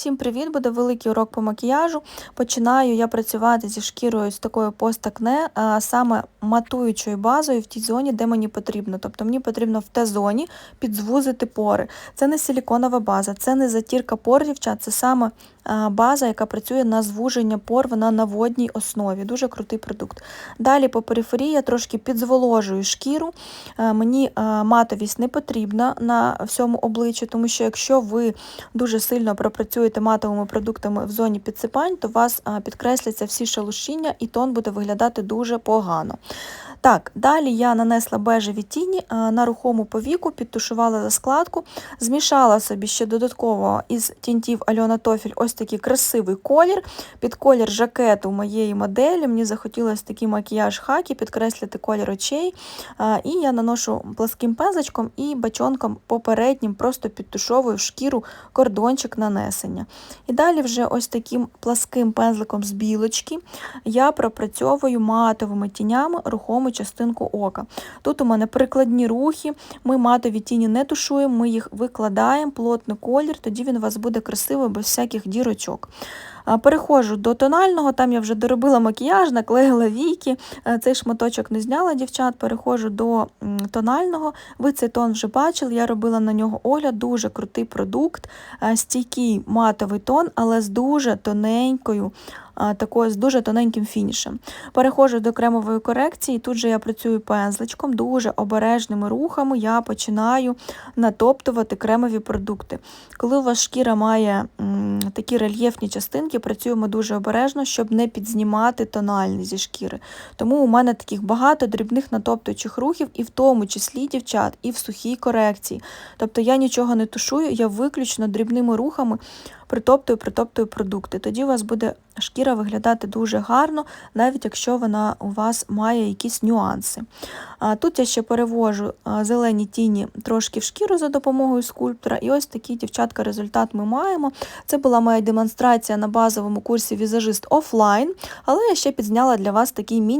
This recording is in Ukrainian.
Всім привіт! Буде великий урок по макіяжу. Починаю я працювати зі шкірою з такою постакне, а саме матуючою базою в тій зоні, де мені потрібно. Тобто мені потрібно в те зоні підзвузити пори. Це не силіконова база, це не затірка пор, дівчат, це саме база, яка працює на звуження пор, вона на водній основі. Дуже крутий продукт. Далі по периферії я трошки підзволожую шкіру. Мені матовість не потрібна на всьому обличчі, тому що якщо ви дуже сильно пропрацюєте матовими продуктами в зоні підсипань, то у вас підкресляться всі шелушіння і тон буде виглядати дуже погано. Так, далі я нанесла бежеві тіні на рухому повіку, підтушувала заскладку, змішала собі ще додатково із тінтів Альона Тофіль ось такий красивий колір. Під колір жакету моєї моделі. Мені захотілося такий макіяж хакі, підкреслити колір очей. І я наношу пласким пензочком і бачонком попереднім, просто підтушовую в шкіру кордончик нанесення. І далі вже ось таким пласким пензликом з білочки я пропрацьовую матовими тінями рухому частинку ока. Тут у мене прикладні рухи, ми матові тіні не тушуємо, ми їх викладаємо, плотний колір, тоді він у вас буде красивий, без всяких дірочок. Переходжу до тонального, там я вже доробила макіяж, наклеїла віки, цей шматочок не зняла дівчат, переходжу до тонального. Ви цей тон вже бачили, я робила на нього огляд, дуже крутий продукт, стійкий матовий тон, але з дуже тоненькою такою з дуже тоненьким фінішем. Переходжу до кремової корекції, тут же я працюю пензличком, дуже обережними рухами я починаю натоптувати кремові продукти. Коли у вас шкіра має такі рельєфні частинки, працюємо дуже обережно, щоб не підзнімати тональний зі шкіри. Тому у мене таких багато дрібних натоптуючих рухів, і в тому числі дівчат, і в сухій корекції. Тобто я нічого не тушую, я виключно дрібними рухами притоптую, притоптую продукти. Тоді у вас буде шкіра виглядати дуже гарно, навіть якщо вона у вас має якісь нюанси. Тут я ще перевожу зелені тіні трошки в шкіру за допомогою скульптора, і ось такий, дівчатка, результат ми маємо. Це була моя демонстрація на базовому курсі візажист офлайн, але я ще підзняла для вас такий міні.